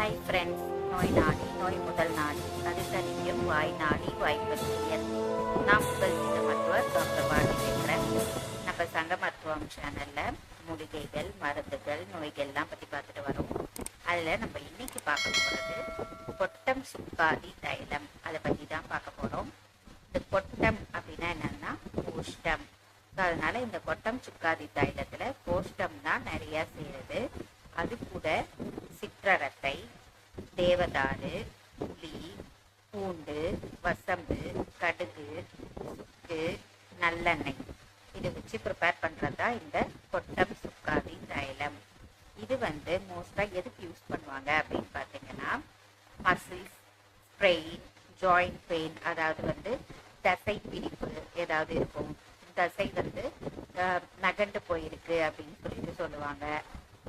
Hi friends நோய் நாடி நோய் முதல் நாடி அது தனிக்கும் வாய் நாடி வாய்ப்பதியல் நான் உங்கள் சித்த மருத்துவர் டாக்டர் வாணி பேசுகிறேன் நம்ம சங்க மருத்துவம் சேனலில் மூலிகைகள் மருந்துகள் நோய்கள்லாம் பற்றி பார்த்துட்டு வரோம். அதில் நம்ம இன்னைக்கு பார்க்க போகிறது கொட்டம் சுக்காதி தைலம். அதை பற்றி தான் பார்க்க போகிறோம் இந்த கொட்டம் அப்படின்னா என்னன்னா கோஷ்டம் ஸோ இந்த கொட்டம் சுக்காதி தைலத்தில் கோஷ்டம் தான் நிறையா செய்கிறது அது கூட சிற்றரத்தை தேவதாறு புளி பூண்டு வசம்பு கடுகு சுக்கு நல்லெண்ணெய். இதை வச்சு ப்ரிப்பேர் பண்ணுறது தான் இந்த கொட்டம் சுக்காதி தைலம். இது வந்து மோஸ்ட்டாக எதுக்கு யூஸ் பண்ணுவாங்க அப்படின்னு பார்த்தீங்கன்னா மசில்ஸ் ஸ்ப்ரெயின் ஜாயிண்ட் பெயின் அதாவது வந்து தசை பிடிப்பு ஏதாவது இருக்கும். தசை வந்து நகண்டு போயிருக்கு அப்படின்னு சொல்லிட்டு சொல்லுவாங்க.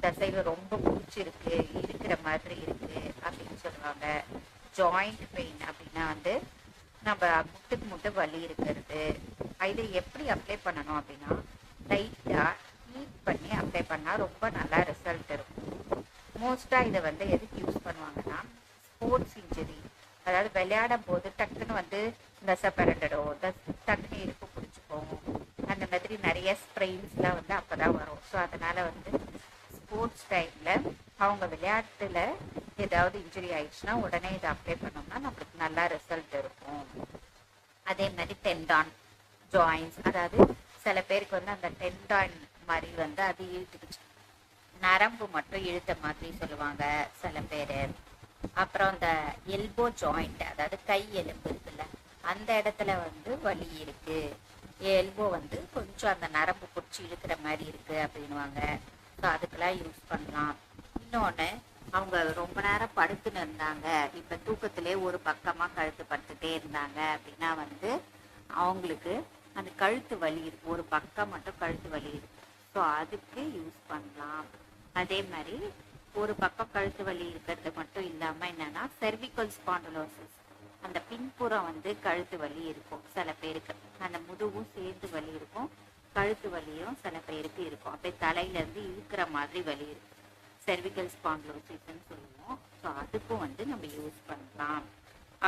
தசையில ரொம்ப பிடிச்சிருக்கு இருக்கிற மாதிரி இருக்கு அப்படின்னு சொல்லுவாங்க. ஜாயிண்ட் பெயின் அப்படின்னா வந்து நம்ம முட்டுக்கு முட்டு வலி இருக்கிறது. இதை எப்படி அப்ளை பண்ணணும் அப்படின்னா லைட்டாக ஹீட் பண்ணி அப்ளை பண்ணால் ரொம்ப நல்லா ரிசல்ட் இருக்கும். மோஸ்ட்டாக இதை வந்து எதுக்கு யூஸ் பண்ணுவாங்கன்னா ஸ்போர்ட்ஸ் இன்ஜுரி அதாவது விளையாடும் போது டக்குன்னு வந்து தசை பரண்டடும் தஸ் டக்குன்னு இடுப்பு பிடிச்சிக்கும் அந்த மாதிரி நிறைய ஸ்ப்ரெயின்ஸ்லாம் வந்து அப்போ தான் வரும். ஸோ அதனால் வந்து ஸ்போர்ட்ஸ் டைமில் அவங்க விளையாட்டில் ஏதாவது இன்ஜுரி ஆயிடுச்சுன்னா உடனே இதை அப்ளை பண்ணோம்னா நம்மளுக்கு நல்லா ரிசல்ட் இருக்கும். அதே மாதிரி டென்டான் ஜாயின்ஸ் அதாவது சில பேருக்கு வந்து அந்த டென்டான் மாதிரி வந்து அது இழுத்துக்கிச்சு. நரம்பு மட்டும் இழுத்த மாதிரி சொல்லுவாங்க சில பேர். அப்புறம் அந்த எல்போ ஜாயிண்ட் அதாவது கை எலும்பு இருக்குல்ல அந்த இடத்துல வந்து வலி இருக்கு. எல்போ வந்து கொஞ்சம் அந்த நரம்பு பிடிச்சி இழுக்கிற மாதிரி இருக்கு அப்படின்னுவாங்க. ஸோ அதுக்கெல்லாம் யூஸ் பண்ணலாம். இன்னொன்று அவங்க ரொம்ப நேரம் படுத்துன்னு இருந்தாங்க. இப்போ தூக்கத்திலே ஒரு பக்கமாக கழுத்து படுத்துட்டே இருந்தாங்க அப்படின்னா வந்து அவங்களுக்கு அந்த கழுத்து வலி இருக்கு. ஒரு பக்கம் மட்டும் கழுத்து வலி இருக்கு. ஸோ அதுக்கு யூஸ் பண்ணலாம். அதே மாதிரி ஒரு பக்கம் கழுத்து வலி இருக்கிறது மட்டும் இல்லாமல் என்னன்னா செர்விக்கல் ஸ்பாண்டலோசிஸ் அந்த பின்புறம் வந்து கழுத்து வலி இருக்கும். சில பேருக்கு அந்த முதுகும் சேர்ந்து வலி இருக்கும். கழுத்து வலியும் சில பேருக்கு இருக்கும். அப்படியே தலையிலேருந்து இழுக்கிற மாதிரி வலி இருக்கும் செர்விக்கல் ஸ்பாண்டலோசிஸ்ன்னு சொல்லுவோம். ஸோ அதுக்கும் வந்து நம்ம யூஸ் பண்ணலாம்.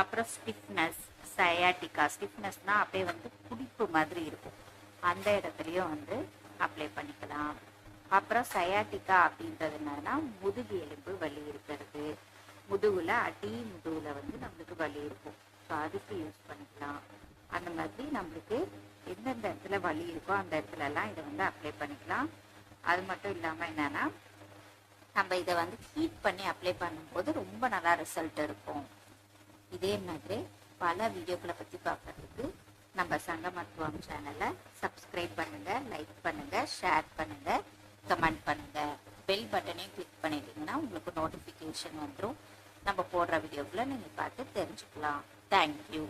அப்புறம் ஸ்டிஃப்னஸ் சயாட்டிக்கா ஸ்டிஃப்னஸ்னால் அப்படியே வந்து குடிப்பு மாதிரி இருக்கும். அந்த இடத்துலையும் வந்து அப்ளை பண்ணிக்கலாம். அப்புறம் சயாட்டிக்கா அப்படின்றது என்னன்னா முதுகு எலும்பு வலி இருக்கிறது. முதுகுல அடி முதுகுல வந்து நம்மளுக்கு வலி இருக்கும். ஸோ அதுக்கு யூஸ் பண்ணிக்கலாம். அந்த மாதிரி நம்மளுக்கு எந்தெந்த இடத்துல வலி இருக்கோ அந்த இடத்துல எல்லாம் இதை வந்து அப்ளை பண்ணிக்கலாம். அது மட்டும் இல்லாமல் என்னன்னா நம்ம இதை வந்து ஹீட் பண்ணி அப்ளை பண்ணும்போது ரொம்ப நல்லா ரிசல்ட் இருக்கும். இதே மாதிரி பல வீடியோக்களை பற்றி பார்க்கறதுக்கு நம்ம சங்க மருத்துவம் சேனலை சப்ஸ்கிரைப் பண்ணுங்க லைக் பண்ணுங்க ஷேர் பண்ணுங்க கமெண்ட் பண்ணுங்க. பெல் பட்டனையும் கிளிக் பண்ணிட்டீங்கன்னா உங்களுக்கு நோட்டிஃபிகேஷன் வந்துடும் நம்ம போடுற வீடியோக்களை நீங்கள் பார்த்து தெரிஞ்சுக்கலாம். தேங்க்யூ